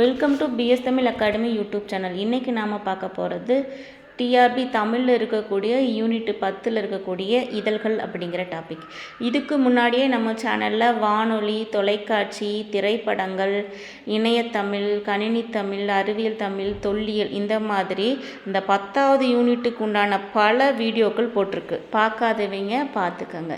Welcome to PS Tamil academy YouTube channel இன்றைக்கி நாம் பார்க்க போகிறது டிஆர்பி தமிழில் இருக்கக்கூடிய யூனிட் பத்தில் இருக்கக்கூடிய இதழ்கள் அப்படிங்கிற டாபிக் இதுக்கு முன்னாடியே நம்ம சேனலில் வானொலி தொலைக்காட்சி திரைப்படங்கள் இணையத்தமிழ் கணினி தமிழ் அறிவியல் தமிழ் தொல்லியல் இந்த மாதிரி இந்த பத்தாவது யூனிட்டுக்கு உண்டான பல வீடியோக்கள் போட்டிருக்கு. பார்க்காதவங்க பார்த்துக்கங்க.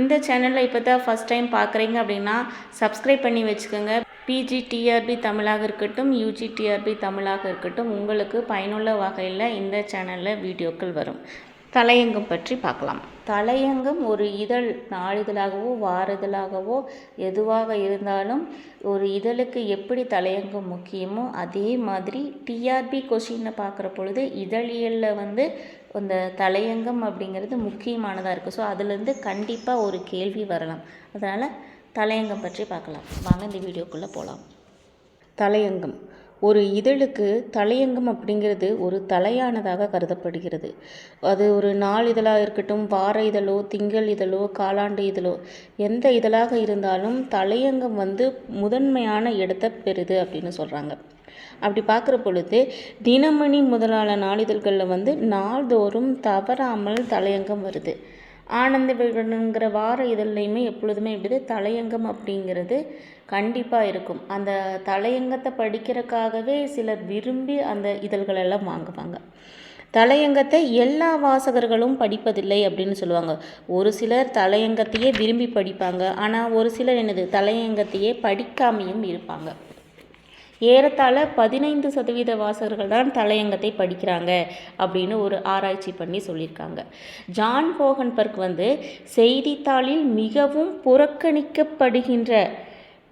இந்த சேனலில் இப்போ தான் ஃபஸ்ட் டைம் பார்க்குறீங்க அப்படின்னா சப்ஸ்கிரைப் பண்ணி வச்சுக்கோங்க. பிஜிடிஆர்பி தமிழாக இருக்கட்டும் யூஜிடிஆர்பி தமிழாக இருக்கட்டும் உங்களுக்கு பயனுள்ள வகையில் இந்த சேனலில் வீடியோக்கள் வரும். தலையங்கம் பற்றி பார்க்கலாம். தலையங்கம் ஒரு இதழ் நாளிதழாகவோ வார இதழாகவோ எதுவாக இருந்தாலும் ஒரு இதழுக்கு எப்படி தலையங்கம் முக்கியமோ அதே மாதிரி டிஆர்பி கொஷினை பார்க்குற பொழுது இதழியலில் வந்து அந்த தலையங்கம் அப்படிங்கிறது முக்கியமானதாக இருக்குது ஸோ அதுலேருந்து கண்டிப்பாக ஒரு கேள்வி வரலாம். அதனால் தலையங்கம் பற்றி பார்க்கலாம். வாங்க இந்த வீடியோக்குள்ளே போகலாம் தலையங்கம். ஒரு இதழுக்கு தலையங்கம் அப்படிங்கிறது ஒரு தலையானதாக கருதப்படுகிறது. அது ஒரு நாள் இதழாக இருக்கட்டும் வார இதழோ திங்கள் இதழோ காலாண்டு இதழோ எந்த இதழாக இருந்தாலும் தலையங்கம் வந்து முதன்மையான இடத்தை பெறுது அப்படின்னு சொல்கிறாங்க அப்படி பார்க்குற பொழுது தினமணி முதலான நாளிதழ்களில் வந்து நாள்தோறும் தவறாமல் தலையங்கம் வருது. ஆனந்த விகடனுங்கிற வார இதழ்லையுமே எப்பொழுதுமே எப்படி தலையங்கம் அப்படிங்கிறது கண்டிப்பாக இருக்கும். அந்த தலையங்கத்தை படிக்கிறதுக்காகவே சிலர் விரும்பி அந்த இதழ்களெல்லாம் வாங்குவாங்க. தலையங்கத்தை எல்லா வாசகர்களும் படிப்பதில்லை அப்படின்னு சொல்லுவாங்க. ஒரு சிலர் தலையங்கத்தையே விரும்பி படிப்பாங்க. ஆனால் ஒரு சிலர் என்னது? தலையங்கத்தையே படிக்காமையும் இருப்பாங்க. ஏறத்தாழ பதினைந்து சதவீத வாசகர்கள் தான் தலையங்கத்தை படிக்கிறாங்க அப்படின்னு ஒரு ஆராய்ச்சி பண்ணி சொல்லியிருக்காங்க. ஜான் போகன்பர்க் வந்து செய்தித்தாளில் மிகவும் புறக்கணிக்கப்படுகின்ற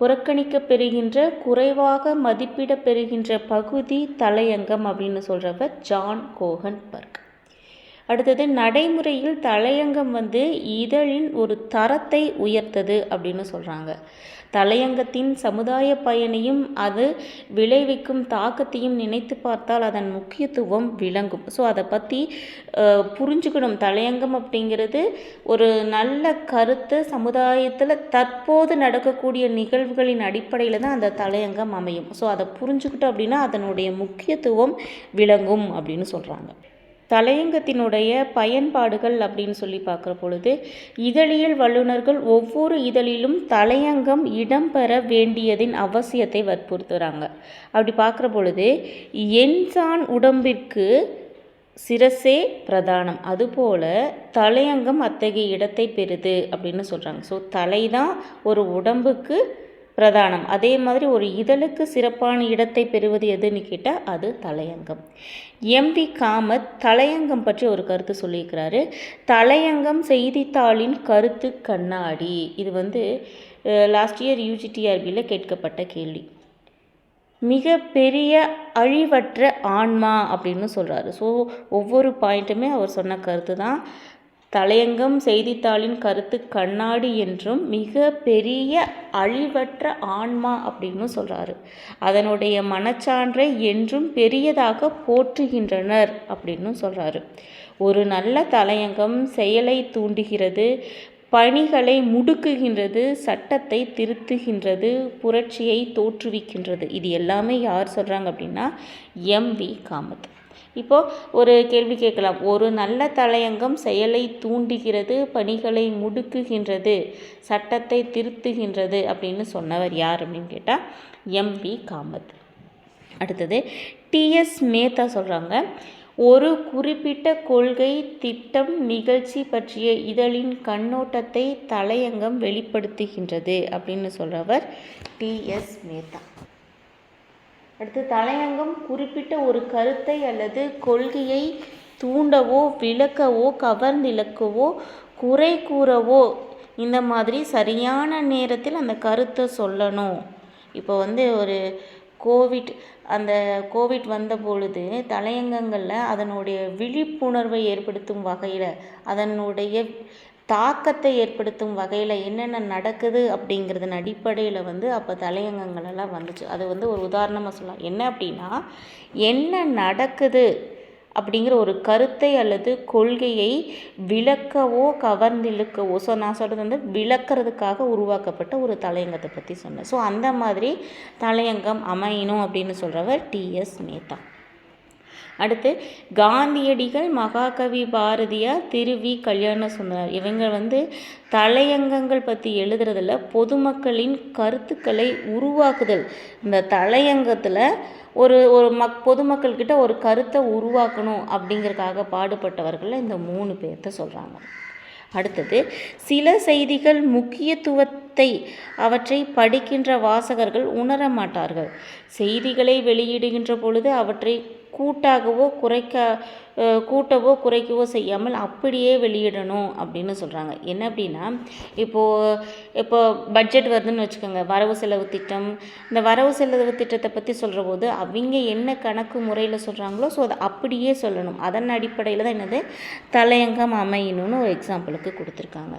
புறக்கணிக்கப்பெறுகின்ற குறைவாக மதிப்பிட பெறுகின்ற பகுதி தலையங்கம் அப்படின்னு சொல்கிறவர் ஜான் கோகன் பர்க். அடுத்தது நடைமுறையில் தலையங்கம் வந்து இதழின் ஒரு தரத்தை உயர்த்தது அப்படின்னு சொல்கிறாங்க தலையங்கத்தின் சமுதாய பயனையும் அது விளைவிக்கும் தாக்கத்தையும் நினைத்து பார்த்தால் அதன் முக்கியத்துவம் விளங்கும். ஸோ அதை பற்றி புரிஞ்சுக்கணும். தலையங்கம் அப்படிங்கிறது ஒரு நல்ல கருத்து சமுதாயத்தில் தற்போது நடக்கக்கூடிய நிகழ்வுகளின் அடிப்படையில் தான் அந்த தலையங்கம் அமையும். ஸோ அதை புரிஞ்சுக்கிட்டோம் அப்படின்னா அதனுடைய முக்கியத்துவம் விளங்கும் அப்படின்னு சொல்கிறாங்க தலையங்கத்தினுடைய பயன்பாடுகள் அப்படின்னு சொல்லி பார்க்குற பொழுது இதழியல் வல்லுநர்கள் ஒவ்வொரு இதழிலும் தலையங்கம் இடம்பெற வேண்டியதின் அவசியத்தை வற்புறுத்துகிறாங்க அப்படி பார்க்குற பொழுது என்சான் உடம்பிற்கு சிரசே பிரதானம். அதுபோல் தலையங்கம் அத்தகைய இடத்தை பெறுது அப்படின்னு சொல்கிறாங்க ஸோ தலை தான் ஒரு உடம்புக்கு பிரதானம். அதே மாதிரி ஒரு இதழுக்கு சிறப்பான இடத்தை பெறுவது எதுன்னு கேட்டால் அது தலையங்கம். எம்டி காமத் தலையங்கம் பற்றி ஒரு கருத்து சொல்லியிருக்கிறாரு. தலையங்கம் செய்தித்தாளின் கருத்து கண்ணாடி. இது வந்து லாஸ்ட் இயர் யூஜிடிஆர்பியில் கேட்கப்பட்ட கேள்வி. மிக பெரிய அழிவற்ற ஆன்மா அப்படின்னு சொல்கிறாரு ஸோ ஒவ்வொரு பாயிண்ட்டுமே அவர் சொன்ன கருத்து தான் தலையங்கம் செய்தித்தாளின் கருத்து கண்ணாடி என்றும் மிக பெரிய அழிவற்ற ஆன்மா அப்படின்னு சொல்கிறாரு அதனுடைய மனச்சான்றை என்றும் பெரியதாக போற்றுகின்றனர் அப்படின்னு சொல்கிறாரு ஒரு நல்ல தலையங்கம் செயலை தூண்டுகிறது பணிகளை முடுக்குகின்றது சட்டத்தை திருத்துகின்றது புரட்சியை தோற்றுவிக்கின்றது. இது எல்லாமே யார் சொல்கிறாங்க அப்படின்னா எம் வி காமத். இப்போது ஒரு கேள்வி கேட்கலாம். ஒரு நல்ல தலையங்கம் செயலை தூண்டுகிறது பணிகளை முடுக்குகின்றது சட்டத்தை திருத்துகின்றது அப்படின்னு சொன்னவர் யார் அப்படின்னு கேட்டால் எம்பி காமத். அடுத்தது டிஎஸ் மேத்தா சொல்கிறாங்க ஒரு குறிப்பிட்ட கொள்கை திட்டம் நிகழ்ச்சி பற்றிய இதழின் கண்ணோட்டத்தை தலையங்கம் வெளிப்படுத்துகின்றது அப்படின்னு சொல்கிறவர் டிஎஸ் மேத்தா. அடுத்து தலையங்கம் குறிப்பிட்ட ஒரு கருத்தை அல்லது கொள்கையை தூண்டவோ விளக்கவோ கவர்ந்திழக்கவோ குறை கூறவோ இந்த மாதிரி சரியான நேரத்தில் அந்த கருத்தை சொல்லணும். இப்போ வந்து ஒரு கோவிட் அந்த கோவிட் வந்த பொழுது தலையங்கங்களில் அதனுடைய விழிப்புணர்வை ஏற்படுத்தும் வகையில் அதனுடைய தாக்கத்தை ஏற்படுத்தும் வகையில் என்னென்ன நடக்குது அப்படிங்கிறதன் அடிப்படையில் வந்து அப்போ தலையங்கங்கள் எல்லாம் வந்துச்சு. அது வந்து ஒரு உதாரணமாக சொல்லலாம். என்ன அப்படின்னா என்ன நடக்குது அப்படிங்கிற ஒரு கருத்தை அல்லது கொள்கையை விளக்கவோ கவர்ந்திழுக்கவோ ஸோ நான் சொல்கிறது வந்து விளக்குறதுக்காக உருவாக்கப்பட்ட ஒரு தலையங்கத்தை பற்றி சொன்னேன். ஸோ அந்த மாதிரி தலையங்கம் அமையணும் அப்படின்னு சொல்கிறவர் டிஎஸ் மேத்தா. அடுத்து காந்தியடிகள் மகாகவி பாரதியார் திருவி கல்யாண சுந்தரர் இவங்க வந்து தலையங்கங்கள் பற்றி எழுதுறதில் பொதுமக்களின் கருத்துக்களை உருவாக்குதல். இந்த தலையங்கத்தில் ஒரு ஒரு மக் பொதுமக்கள்கிட்ட ஒரு கருத்தை உருவாக்கணும் அப்படிங்கிறதுக்காக பாடுபட்டவர்களில் இந்த மூணு பேர்த்த சொல்கிறாங்க அடுத்தது சில செய்திகள் முக்கியத்துவத்தை அவற்றை படிக்கின்ற வாசகர்கள் உணர மாட்டார்கள் செய்திகளை வெளியிடுகின்ற பொழுது அவற்றை கூட்டாகவோ குறைக்க கூட்டவோ குறைக்கவோ செய்யாமல் அப்படியே வெளியிடணும் அப்படின்னு சொல்கிறாங்க என்ன அப்படின்னா இப்போது இப்போ பட்ஜெட் வருதுன்னு வச்சுக்கோங்க. வரவு செலவு திட்டம். இந்த வரவு செலவு திட்டத்தை பற்றி சொல்கிற போது அவங்க என்ன கணக்கு முறையில் சொல்கிறாங்களோ ஸோ அதை அப்படியே சொல்லணும். அதன் அடிப்படையில் தான் என்னது? தலையங்கம் அமையணும்னு ஒரு எக்ஸாம்பிளுக்கு கொடுத்துருக்காங்க.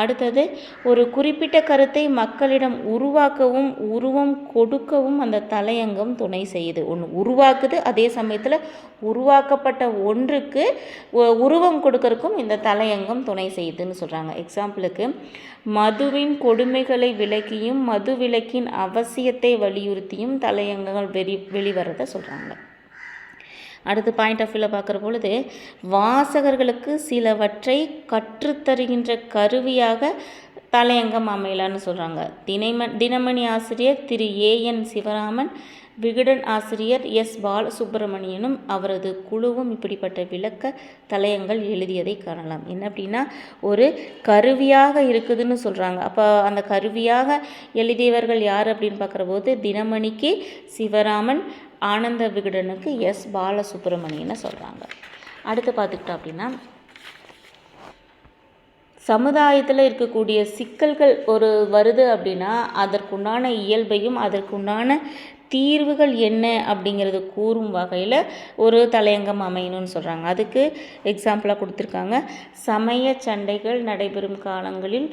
அடுத்தது ஒரு குறிப்பிட்ட கருத்தை மக்களிடம் உருவாக்கவும் உருவம் கொடுக்கவும் அந்த தலையங்கம் துணை செய்யுது. ஒன்று உருவாக்குது அதே சமயத்தில் உருவாக்கப்பட்ட ஒன்றுக்கு உருவம் கொடுக்கறதுக்கும் இந்த தலையங்கம் துணை செய்யுதுன்னு சொல்கிறாங்க எக்ஸாம்பிளுக்கு மதுவின் கொடுமைகளை விளக்கியும் மது விலக்கின் அவசியத்தை வலியுறுத்தியும் தலையங்கங்கள் வெளி வெளிவரதை சொல்கிறாங்க அடுத்து பாயிண்ட் ஆஃப் வியூவில் பார்க்குற பொழுது வாசகர்களுக்கு சிலவற்றை கற்றுத்தருகின்ற கருவியாக தலையங்கம் அமையலான்னு சொல்கிறாங்க தினைம தினமணி ஆசிரியர் திரு ஏஎன் சிவராமன் விகடன் ஆசிரியர் எஸ். பாலசுப்பிரமணியனும் அவரது குழுவும் இப்படிப்பட்ட விளக்க தலையங்கள் எழுதியதை காணலாம். என்ன அப்படின்னா ஒரு கருவியாக இருக்குதுன்னு சொல்கிறாங்க அப்போ அந்த கருவியாக எழுதியவர்கள் யார் அப்படின்னு பார்க்குற போது தினமணிக்கு சிவராமன் ஆனந்த விகடனுக்கு எஸ். பாலசுப்ரமணியன்னு சொல்கிறாங்க அடுத்து பார்த்துக்கிட்டோம் அப்படின்னா சமுதாயத்தில் இருக்கக்கூடிய சிக்கல்கள் ஒரு வருது அப்படின்னா அதற்குண்டான இயல்பையும் அதற்குண்டான தீர்வுகள் என்ன அப்படிங்கிறது கூறும் வகையில் ஒரு தலையங்கம் அமையணும்னு சொல்கிறாங்க அதுக்கு எக்ஸாம்பிளாக கொடுத்துருக்காங்க. சமய சண்டைகள் நடைபெறும் காலங்களில்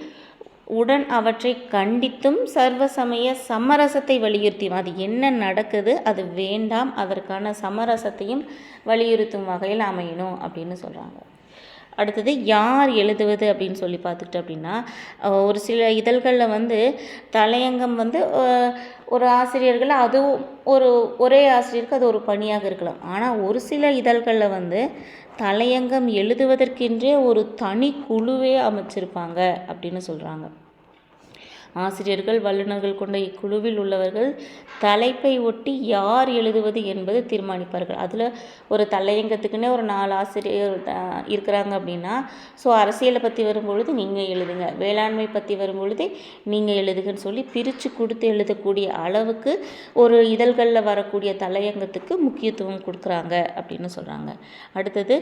உடன் அவற்றை கண்டித்தும் சர்வ சமய சமரசத்தை வலியுறுத்தியும். அது என்ன நடக்குது? அது வேண்டாம். அதற்கான சமரசத்தையும் வலியுறுத்தும் வகையில் அமையணும் அப்படின்னு சொல்கிறாங்க அடுத்தது யார் எழுதுவது அப்படின்னு சொல்லி பார்த்துக்கிட்டோம் அப்படின்னா ஒரு சில இதழ்களில் வந்து தலையங்கம் வந்து ஒரு ஆசிரியர்கள் அதுவும் ஒரு ஒரே ஆசிரியருக்கு அது ஒரு பணியாக இருக்கலாம். ஆனால் ஒரு சில இதழ்களில் வந்து தலையங்கம் எழுதுவதற்கென்றே ஒரு தனி குழுவே அமைச்சிருப்பாங்க அப்படின்னு சொல்கிறாங்க ஆசிரியர்கள் வல்லுநர்கள் கொண்ட இக்குழுவில் உள்ளவர்கள் தலைப்பை ஒட்டி யார் எழுதுவது என்பது தீர்மானிப்பார்கள். அதில் ஒரு தலையங்கத்துக்குன்னே ஒரு நாலு ஆசிரியர் இருக்கிறாங்க அப்படின்னா ஸோ அரசியலை பற்றி வரும்பொழுது நீங்கள் எழுதுங்க. வேளாண்மை பற்றி வரும்பொழுது நீங்கள் எழுதுங்கன்னு சொல்லி பிரித்து கொடுத்து எழுதக்கூடிய அளவுக்கு ஒரு இதழ்களில் வரக்கூடிய தலையங்கத்துக்கு முக்கியத்துவம் கொடுக்குறாங்க அப்படின்னு சொல்கிறாங்க அடுத்தது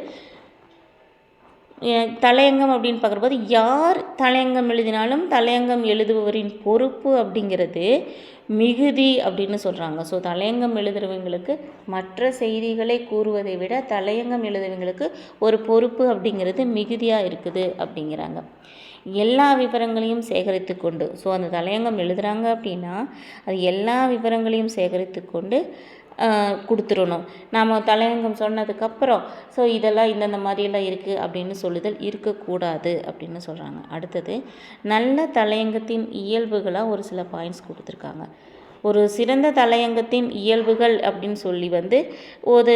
தலையங்கம் அப்படின்னு பார்க்குறபோது யார் தலையங்கம் எழுதினாலும் தலையங்கம் எழுதுபவரின் பொறுப்பு அப்படிங்கிறது மிகுதி அப்படின்னு சொல்கிறாங்க ஸோ தலையங்கம் எழுதுறவங்களுக்கு மற்ற செய்திகளை கூறுவதை விட தலையங்கம் எழுதுறவங்களுக்கு ஒரு பொறுப்பு அப்படிங்கிறது மிகுதியாக இருக்குது அப்படிங்கிறாங்க. எல்லா விவரங்களையும் சேகரித்து கொண்டு ஸோ அந்த தலையங்கம் எழுதுகிறாங்க அப்படின்னா அது எல்லா விவரங்களையும் சேகரித்து கொண்டு கொடுத்துடணும். நாம் தலையங்கம் சொன்னதுக்கப்புறம் ஸோ இதெல்லாம் இந்தந்த மாதிரியெல்லாம் இருக்குது அப்படின்னு சொல்லுதல் இருக்கக்கூடாது அப்படின்னு சொல்கிறாங்க அடுத்தது நல்ல தலையங்கத்தின் இயல்புகளாக ஒரு சில பாயிண்ட்ஸ் கொடுத்துருக்காங்க. ஒரு சிறந்த தலையங்கத்தின் இயல்புகள் அப்படின்னு சொல்லி வந்து ஒரு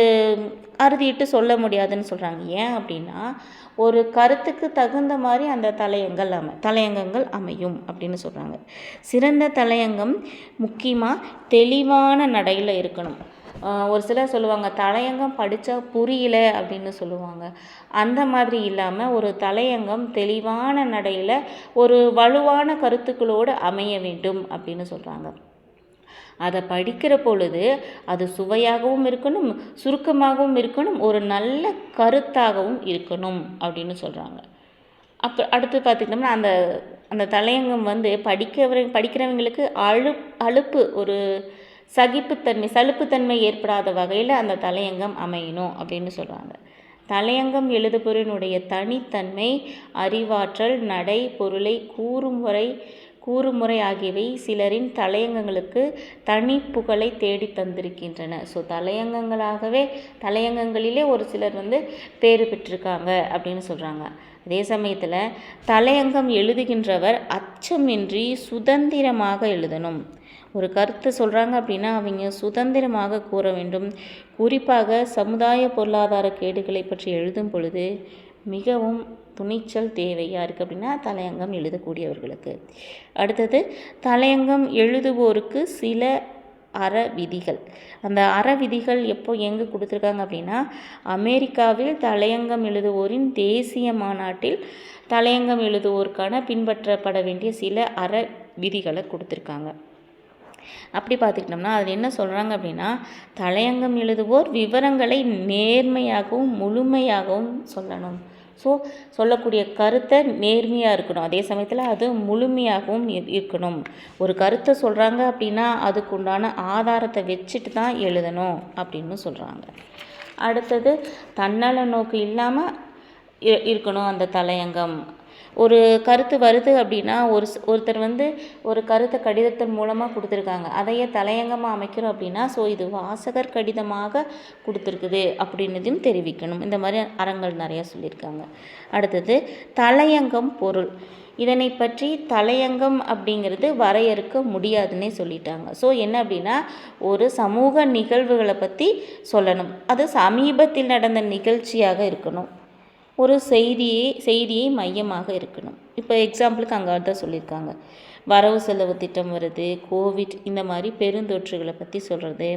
அறுதிட்டு சொல்ல முடியாதுன்னு சொல்கிறாங்க ஏன் அப்படின்னா ஒரு கருத்துக்கு தகுந்த மாதிரி அந்த தலையங்கள் அமை தலையங்கங்கள் அமையும் அப்படின்னு சொல்கிறாங்க சிறந்த தலையங்கம் முக்கியமாக தெளிவான நடையில் இருக்கணும். ஒரு சிலர் சொல்லுவாங்க தலையங்கம் படித்தா புரியல அப்படின்னு சொல்லுவாங்க. அந்த மாதிரி இல்லாமல் ஒரு தலையங்கம் தெளிவான நடையில் ஒரு வலுவான கருத்துக்களோடு அமைய வேண்டும் அப்படின்னு சொல்கிறாங்க அதை படிக்கிற பொழுது அது சுவையாகவும் இருக்கணும் சுருக்கமாகவும் இருக்கணும் ஒரு நல்ல கருத்தாகவும் இருக்கணும் அப்படின்னு சொல்கிறாங்க அப்போ அடுத்து பார்த்துக்கிட்டோம்னா அந்த அந்த தலையங்கம் வந்து படிக்கிற படிக்கிறவங்களுக்கு அழு அழுப்பு ஒரு சகிப்புத்தன்மை சலுப்புத்தன்மை ஏற்படாத வகையில் அந்த தலையங்கம் அமையணும் அப்படின்னு சொல்கிறாங்க தலையங்கம் எழுதுபொருளினுடைய தனித்தன்மை அறிவாற்றல் நடை பொருளை கூறும் வரை கூறுமுறை ஆகியவை சிலரின் தலையங்கங்களுக்கு தனி புகழை தேடி தந்திருக்கின்றன. ஸோ தலையங்கங்களாகவே தலையங்கங்களிலே ஒரு சிலர் வந்து பேறு பெற்றிருக்காங்க அப்படின்னு சொல்கிறாங்க அதே சமயத்தில் தலையங்கம் எழுதுகின்றவர் அச்சமின்றி சுதந்திரமாக எழுதணும். ஒரு கருத்து சொல்கிறாங்க அப்படின்னா அவங்க சுதந்திரமாக கூற வேண்டும். குறிப்பாக சமுதாய பொருளாதார கேடுகளை பற்றி எழுதும் பொழுது மிகவும் துணிச்சல் தேவையாக இருக்குது அப்படின்னா தலையங்கம் எழுதக்கூடியவர்களுக்கு. அடுத்தது தலையங்கம் எழுதுவோருக்கு சில அற விதிகள். அந்த அற விதிகள் எப்போ எங்கே கொடுத்துருக்காங்க அப்படின்னா அமெரிக்காவில் தலையங்கம் எழுதுவோரின் தேசிய மாநாட்டில் தலையங்கம் எழுதுவோருக்கான பின்பற்றப்பட வேண்டிய சில அற விதிகளை கொடுத்துருக்காங்க. அப்படி பார்த்துக்கிட்டோம்னா அதில் என்ன சொல்கிறாங்க அப்படின்னா தலையங்கம் எழுதுவோர் விவரங்களை நேர்மையாகவும் முழுமையாகவும் சொல்லணும். ஸோ சொல்லக்கூடிய கருத்தை நேர்மையாக இருக்கணும். அதே சமயத்தில் அது முழுமையாகவும் இருக்கணும். ஒரு கருத்தை சொல்கிறாங்க அப்படின்னா அதுக்குண்டான ஆதாரத்தை வச்சுட்டு தான் எழுதணும் அப்படின்னு சொல்கிறாங்க அடுத்தது தன்னல நோக்கு இல்லாமல் இருக்கணும் அந்த தலையங்கம். ஒரு கருத்து வருது அப்படின்னா ஒரு ஒருத்தர் வந்து ஒரு கருத்தை கடிதத்தின் மூலமாக கொடுத்துருக்காங்க. அதையே தலையங்கமாக அமைக்கிறோம் அப்படின்னா ஸோ இது வாசகர் கடிதமாக கொடுத்துருக்குது அப்படின்னதையும் தெரிவிக்கணும். இந்த மாதிரி அறங்கள் நிறையா சொல்லியிருக்காங்க. அடுத்தது தலையங்கம் பொருள். இதனை பற்றி தலையங்கம் அப்படிங்கிறது வரையறுக்க முடியாதுன்னே சொல்லிட்டாங்க. ஸோ என்ன அப்படின்னா ஒரு சமூக நிகழ்வுகளை பற்றி சொல்லணும். அது சமீபத்தில் நடந்த நிகழ்ச்சியாக இருக்கணும். ஒரு செய்தியே செய்தியை மையமாக இருக்கணும். இப்போ எக்ஸாம்பிளுக்கு அங்கே தான் சொல்லியிருக்காங்க. வரவு செலவு திட்டம் வருது கோவிட் இந்த மாதிரி பெருந்தொற்றுகளை பற்றி சொல்கிறது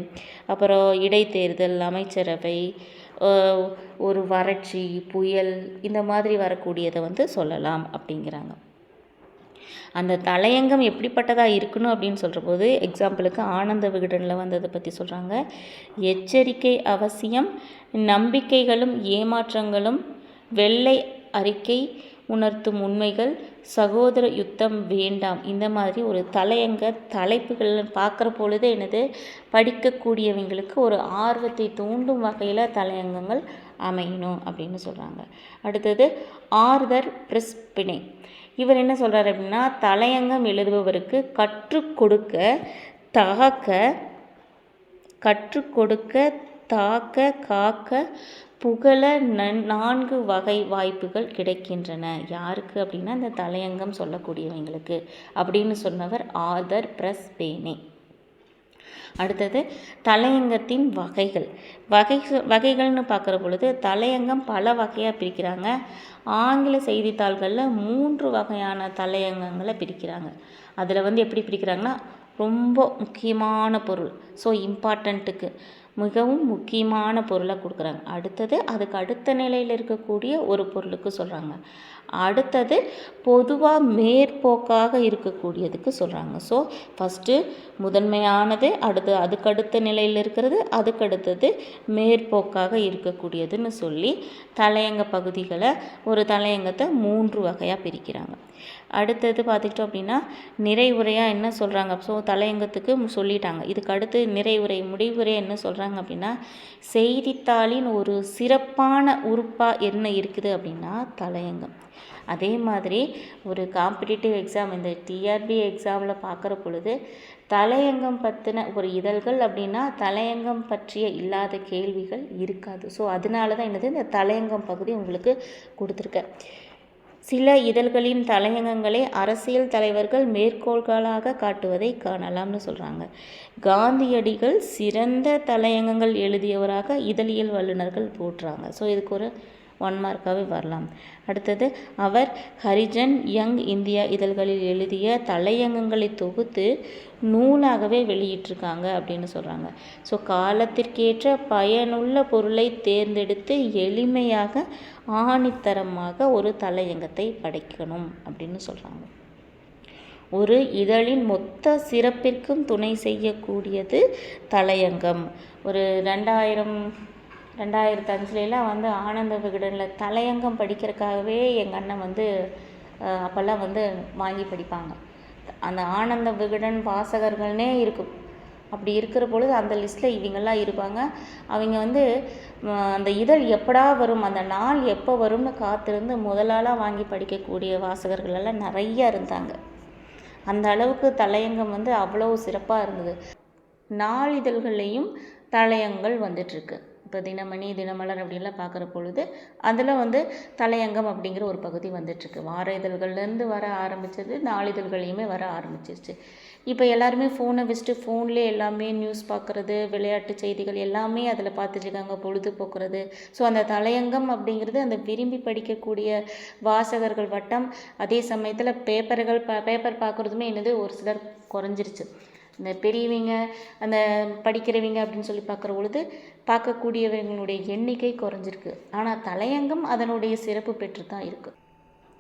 அப்புறம் இடைத்தேர்தல் அமைச்சரவை ஒரு வறட்சி புயல் இந்த மாதிரி வரக்கூடியதை வந்து சொல்லலாம் அப்படிங்கிறாங்க. அந்த தலையங்கம் எப்படிப்பட்டதாக இருக்கணும் அப்படின்னு சொல்கிற போது எக்ஸாம்பிளுக்கு ஆனந்த விகடனில் வந்ததை பற்றி சொல்கிறாங்க எச்சரிக்கை அவசியம் நம்பிக்கைகளும் ஏமாற்றங்களும் வெள்ளை அறிக்கை உணர்த்தும் உண்மைகள் சகோதர யுத்தம் வேண்டாம். இந்த மாதிரி ஒரு தலையங்க தலைப்புகள் பார்க்குற பொழுது எனது படிக்கக்கூடியவங்களுக்கு ஒரு ஆர்வத்தை தூண்டும் வகையில் தலையங்கங்கள் அமையணும் அப்படின்னு சொல்கிறாங்க அடுத்தது ஆர்தர் பிரிஸ்பினே. இவர் என்ன சொல்கிறார் அப்படின்னா தலையங்கம் எழுதுபவருக்கு கற்றுக் கொடுக்க தாக்க கற்றுக் கொடுக்க தாக்க காக்க புகழ நன் நான்கு வகை வாய்ப்புகள் கிடைக்கின்றன. யாருக்கு அப்படின்னா இந்த தலையங்கம் சொல்லக்கூடியவங்களுக்கு அப்படின்னு சொன்னவர் ஆதர் பிரஸ் பேனே. அடுத்தது தலையங்கத்தின் வகைகள். வகை வகைகள்னு பார்க்குற பொழுது தலையங்கம் பல வகையாக பிரிக்கிறாங்க. ஆங்கில செய்தித்தாள்களில் மூன்று வகையான தலையங்கங்களை பிரிக்கிறாங்க. அதில் வந்து எப்படி பிரிக்கிறாங்கன்னா ரொம்ப முக்கியமான பொருள். ஸோ இம்பார்ட்டண்ட்டுக்கு மிகவும் முக்கியமான பொருளை கொடுக்குறாங்க. அடுத்தது அதுக்கு அடுத்த நிலையில் இருக்கக்கூடிய ஒரு பொருளுக்கு சொல்கிறாங்க அடுத்தது பொதுவாக மேற்போக்காக இருக்கக்கூடியதுக்கு சொல்கிறாங்க ஸோ ஃபஸ்ட்டு முதன்மையானது அடுத்து அதுக்கடுத்த நிலையில் இருக்கிறது அதுக்கடுத்தது மேற்போக்காக இருக்கக்கூடியதுன்னு சொல்லி தலையங்க பகுதிகளை ஒரு தலையங்கத்தை மூன்று வகையாக பிரிக்கிறாங்க. அடுத்தது பார்த்துக்கிட்டோம் அப்படின்னா நிறைவுரையாக என்ன சொல்கிறாங்க ஸோ தலையங்கத்துக்கு சொல்லிட்டாங்க. இதுக்கு அடுத்து நிறைவுரை முடிவுரை என்ன சொல்கிறாங்க அப்படின்னா செய்தித்தாளின் ஒரு சிறப்பான உறுப்பாக என்ன இருக்குது அப்படின்னா தலையங்கம். அதே மாதிரி ஒரு காம்படிட்டிவ் எக்ஸாம் இந்த டிஆர்பி எக்ஸாமில் பார்க்குற பொழுது தலையங்கம் பற்றின ஒரு இதழ்கள் அப்படின்னா தலையங்கம் பற்றிய இல்லாத கேள்விகள் இருக்காது. ஸோ அதனால தான் என்னது? இந்த தலையங்கம் பகுதி உங்களுக்கு கொடுத்துருக்கேன். சில இதழ்களின் தலையங்கங்களை அரசியல் தலைவர்கள் மேற்கோள்களாக காட்டுவதை காணலாம்னு சொல்கிறாங்க காந்தியடிகள் சிறந்த தலையங்கங்கள் எழுதியவராக இதழியல் வல்லுநர்கள் போட்டுறாங்க ஸோ இதுக்கு ஒரு ஒன் மார்க்காகவே வரலாம். அடுத்தது அவர் ஹரிஜன் யங் இந்தியா இதழ்களில் எழுதிய தலையங்கங்களை தொகுத்து நூலாகவே வெளியிட்டிருக்காங்க அப்படின்னு சொல்கிறாங்க ஸோ காலத்திற்கேற்ற பயனுள்ள பொருளை தேர்ந்தெடுத்து எளிமையாக ஆணித்தரமாக ஒரு தலையங்கத்தை படைக்கணும் அப்படின்னு சொல்கிறாங்க ஒரு இதழின் மொத்த சிறப்பிற்கும் துணை செய்யக்கூடியது தலையங்கம். ஒரு ரெண்டாயிரம் ரெண்டாயிரத்து அஞ்சுலலாம் வந்து ஆனந்த விகடனில் தலையங்கம் படிக்கிறதுக்காகவே எங்கள் அண்ணன் வந்து அப்போல்லாம் வந்து வாங்கி படிப்பாங்க. அந்த ஆனந்த விகடன் வாசகர்கள்னே இருக்கும் அப்படி இருக்கிற பொழுது அந்த லிஸ்ட்டில் இவங்கெல்லாம் இருப்பாங்க. அவங்க வந்து அந்த இதழ் எப்படா வரும் அந்த நாள் எப்போ வரும்னு காத்திருந்து முதலாளாக வாங்கி படிக்கக்கூடிய வாசகர்கள் எல்லாம் இருந்தாங்க. அந்த அளவுக்கு தலையங்கம் வந்து அவ்வளோ சிறப்பாக இருந்தது. நாளிதழ்கள்லேயும் தலையங்கள் வந்துட்டுருக்கு இப்போ தினமணி தினமலர் அப்படின்லாம் பார்க்குற பொழுது அதில் வந்து தலையங்கம் அப்படிங்கிற ஒரு பகுதி வந்துட்டுருக்கு. வார இதழ்கள்லேருந்து வர ஆரம்பித்தது நாளிதழ்களையுமே வர ஆரம்பிச்சிருச்சு. இப்போ எல்லாருமே ஃபோனை வச்சுட்டு ஃபோன்லேயே எல்லாமே நியூஸ் பார்க்குறது விளையாட்டு செய்திகள் எல்லாமே அதில் பார்த்துட்ருக்காங்க பொழுதுபோக்குறது. ஸோ அந்த தலையங்கம் அப்படிங்கிறது அந்த விரும்பி படிக்கக்கூடிய வாசகர்கள் வட்டம் அதே சமயத்தில் பேப்பர்கள் ப பேப்பர் பார்க்குறதுமே என்னது ஒரு சிலர் குறைஞ்சிருச்சு. இந்த பெரியவங்க அந்த படிக்கிறவங்க அப்படின்னு சொல்லி பார்க்குற பொழுது பார்க்கக்கூடியவங்களுடைய எண்ணிக்கை குறைஞ்சிருக்கு. ஆனால் தலையங்கம் அதனுடைய சிறப்பு பெற்று தான் இருக்குது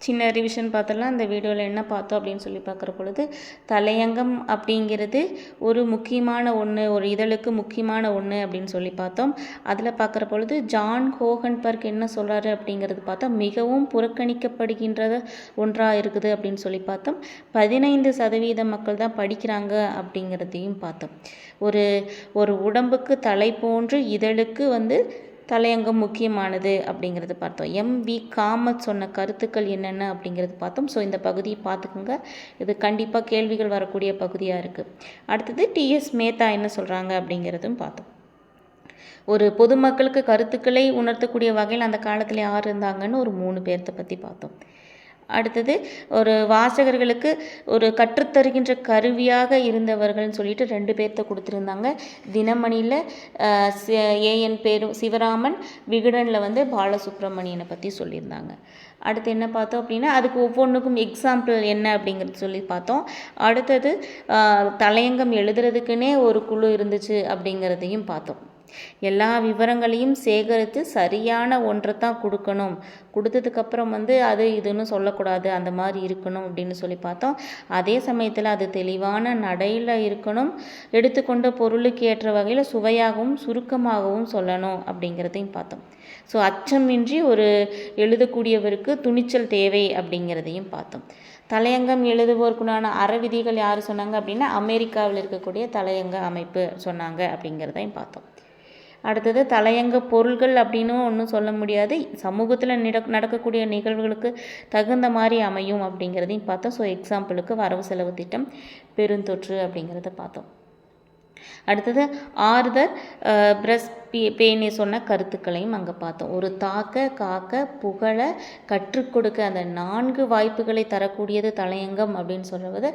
சின்ன ரிவிஷன் பார்த்தலாம் அந்த வீடியோவில் என்ன பார்த்தோம் அப்படின்னு சொல்லி பார்க்குற பொழுது தலையங்கம் அப்படிங்கிறது ஒரு முக்கியமான ஒன்று ஒரு இதழுக்கு முக்கியமான ஒன்று அப்படின்னு சொல்லி பார்த்தோம். அதில் பார்க்குற பொழுது ஜான் ஹோகன்பர்க் என்ன சொல்கிறாரு அப்படிங்கிறது பார்த்தா மிகவும் புறக்கணிக்கப்படுகின்றது ஒன்றாக இருக்குது அப்படின்னு சொல்லி பார்த்தோம். பதினைந்து சதவீத மக்கள் தான் படிக்கிறாங்க அப்படிங்கிறதையும் பார்த்தோம். ஒரு ஒரு உடம்புக்கு தலை போன்று இதழுக்கு வந்து தலையங்கம் முக்கியமானது அப்படிங்கிறது பார்த்தோம். எம் வி காமத் சொன்ன கருத்துக்கள் என்னென்ன அப்படிங்கிறது பார்த்தோம். ஸோ இந்த பகுதியை பார்த்துக்குங்க. இது கண்டிப்பாக கேள்விகள் வரக்கூடிய பகுதியாக இருக்குது அடுத்தது டிஎஸ் மேத்தா என்ன சொல்கிறாங்க அப்படிங்கிறதும் பார்த்தோம். ஒரு பொதுமக்களுக்கு கருத்துக்களை உணர்த்தக்கூடிய வகையில் அந்த காலத்தில் யார் இருந்தாங்கன்னு ஒரு மூணு பேர்த்த பற்றி பார்த்தோம். அடுத்தது ஒரு வாசகர்களுக்கு ஒரு கற்றுத்தருகின்ற கருவியாக இருந்தவர்கள்னு சொல்லிட்டு ரெண்டு பேர்த்த கொடுத்துருந்தாங்க. தினமணியில் ஏஎன் பேரும் சிவராமன் விகடனில் வந்து பாலசுப்ரமணியனை பற்றி சொல்லியிருந்தாங்க. அடுத்து என்ன பார்த்தோம் அப்படின்னா அதுக்கு ஒவ்வொன்றுக்கும் எக்ஸாம்பிள் என்ன அப்படிங்கிறது சொல்லி பார்த்தோம். அடுத்தது தலையங்கம் எழுதுறதுக்குன்னே ஒரு குழு இருந்துச்சு அப்படிங்கிறதையும் பார்த்தோம். எல்லா விவரங்களையும் சேகரித்து சரியான ஒன்றை தான் கொடுக்கணும். கொடுத்ததுக்கப்புறம் வந்து அது இதுன்னு சொல்லக்கூடாது அந்த மாதிரி இருக்கணும் அப்படின்னு சொல்லி பார்த்தோம். அதே சமயத்தில் அது தெளிவான நடையில் இருக்கணும். எடுத்துக்கொண்ட பொருளுக்கு ஏற்ற வகையில் சுவையாகவும் சுருக்கமாகவும் சொல்லணும் அப்படிங்கிறதையும் பார்த்தோம். ஸோ அச்சமின்றி ஒரு எழுதக்கூடியவருக்கு துணிச்சல் தேவை அப்படிங்கிறதையும் பார்த்தோம். தலையங்கம் எழுதுவோருக்குண்டான அறவிதிகள் யார் சொன்னாங்க அப்படின்னா அமெரிக்காவில் இருக்கக்கூடிய தலையங்க அமைப்பு சொன்னாங்க அப்படிங்கிறதையும் பார்த்தோம். அடுத்தது தலையங்க பொருள்கள் அப்படின்னும் ஒன்றும் சொல்ல முடியாது. சமூகத்தில் நடக்கக்கூடிய நிகழ்வுகளுக்கு தகுந்த மாதிரி அமையும் அப்படிங்கிறதையும் பார்த்தோம். ஸோ எக்ஸாம்பிளுக்கு வரவு செலவு திட்டம் பெருந்தொற்று அப்படிங்கிறத பார்த்தோம். அடுத்தது ஆறுதர் பிரஸ் பே பேணி சொன்ன கருத்துக்களையும் அங்கே பார்த்தோம். ஒரு தாக்க காக்க புகழ கற்றுக் கொடுக்க அந்த நான்கு வாய்ப்புகளை தரக்கூடியது தலையங்கம் அப்படின்னு சொல்லுவது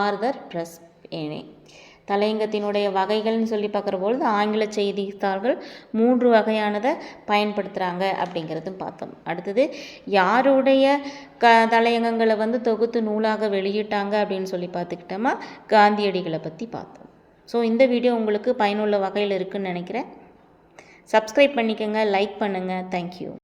ஆறுதர் பிரஸ் பேணி. தலையங்கத்தினுடைய வகைகள்னு சொல்லி பார்க்குற பொழுது ஆங்கில செய்தித்தாள்கள் மூன்று வகையானதை பயன்படுத்துகிறாங்க அப்படிங்கிறதும் பார்த்தோம். அடுத்தது யாருடைய க தலையங்கங்களை வந்து தொகுத்து நூலாக வெளியிட்டாங்க அப்படின்னு சொல்லி பார்த்துக்கிட்டோமா? காந்தியடிகளை பற்றி பார்த்தோம். ஸோ இந்த வீடியோ உங்களுக்கு பயனுள்ள வகையில் இருக்குதுன்னு நினைக்கிறேன். சப்ஸ்கிரைப் பண்ணிக்கோங்க லைக் பண்ணுங்கள் தேங்க்யூ